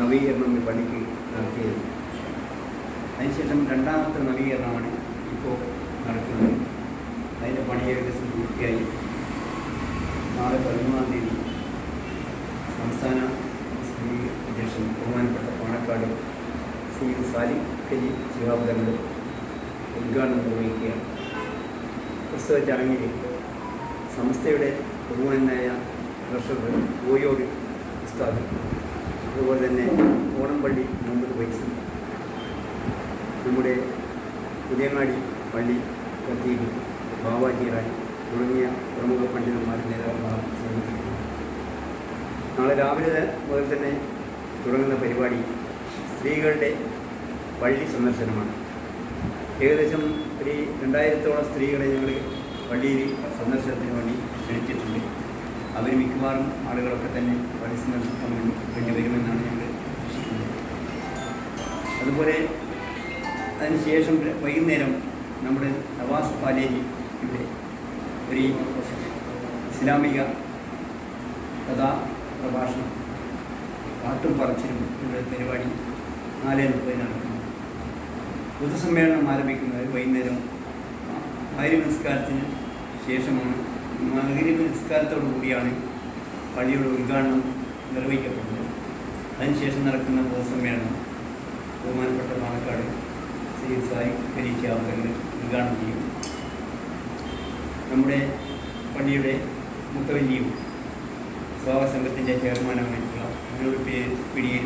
നവീകരണം ഈ പള്ളിക്ക് നടത്തിയത്. അതിനുശേഷം രണ്ടാമത്തെ നവീകരണമാണ് ഇപ്പോൾ നടക്കുന്നത്. അതിന്റെ പണി ഏകദേശം പൂർത്തിയായി. നാളെ പതിമൂന്നാം തീയതി സംസ്ഥാന ശ്രീ അധ്യക്ഷൻ ബഹുമാനപ്പെട്ട പാണക്കാട് ശ്രീ സാലി കലി ശിഹാബ് ഉദ്ഘാടനം നിർവഹിക്കുകയാണ്. പ്രസ്തുത ചടങ്ങിൽ സംസ്ഥയുടെ ബഹുമാനായ ട്രഷറർ ഓയോട് ഉസ്താദ് അതുപോലെ തന്നെ ഓണംപള്ളി മുഹമ്മദ് വൈസ് നമ്മുടെ പുതിയങ്ങാടി പള്ളി ഖത്തീബ് ബാബാജി റായ് തുടങ്ങിയ പ്രമുഖ പണ്ഡിതന്മാരും നേതാക്കളാണ് സംബന്ധിക്കുന്നു നാളെ രാവിലെ മുതൽ തന്നെ തുടങ്ങുന്ന പരിപാടി സ്ത്രീകളുടെ പള്ളി സന്ദർശനമാണ്. ഏകദേശം ഒരു രണ്ടായിരത്തോളം സ്ത്രീകളെ ഞങ്ങൾ പള്ളിയിൽ സന്ദർശനത്തിന് വേണ്ടി ക്ഷണിച്ചിട്ടുണ്ട്. അവർ മിക്കവാറും ആളുകളൊക്കെ തന്നെ വേണ്ടി വരുമെന്നാണ് ഞങ്ങൾ വിശ്വസിക്കുന്നത്. അതുപോലെ അതിനുശേഷം വൈകുന്നേരം നമ്മുടെ നവാസ് പാലേജി ഇവിടെ ഒരു ഇസ്ലാമിക കഥാ പ്രഭാഷണം പാട്ടും പറച്ചിലും ഇവിടെ പരിപാടി നാല് മുപ്പതിന് നടക്കുന്നു. പൊതുസമ്മേളനം ആരംഭിക്കുന്നത് വൈകുന്നേരം ഭാര്യ നമസ്കാരത്തിന് ശേഷമാണ്. മകരീബ് നിസ്കാരത്തോടു കൂടിയാണ് പള്ളിയുടെ ഉദ്ഘാടനം നിർവഹിക്കപ്പെടുന്നത്. അതിനുശേഷം നടക്കുന്ന പൊതുസമ്മേളനം ബഹുമാനപ്പെട്ട പാണക്കാട് ശ്രീ സായി പരീക്ഷ ഉദ്ഘാടനം ചെയ്യും. നമ്മുടെ പള്ളിയുടെ മുത്തവല്ലിയും സ്വാഗത സംഘത്തിന്റെ ചെയർമാനായിട്ടുള്ള അതിനോട് പേര് പിടിയിൽ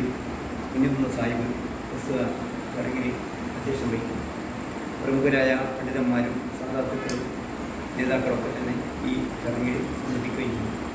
കുഞ്ഞുകുന്ന സാഹിബ് പ്രസ്തുത ചടങ്ങിൽ അധ്യക്ഷം വഹിക്കും. പ്രമുഖരായ പണ്ഡിതന്മാരും സാധാർത്ഥക്കളും നേതാക്കളൊക്കെ ഈ ചടങ്ങിൽ സംബന്ധിക്കുകയും ചെയ്യും.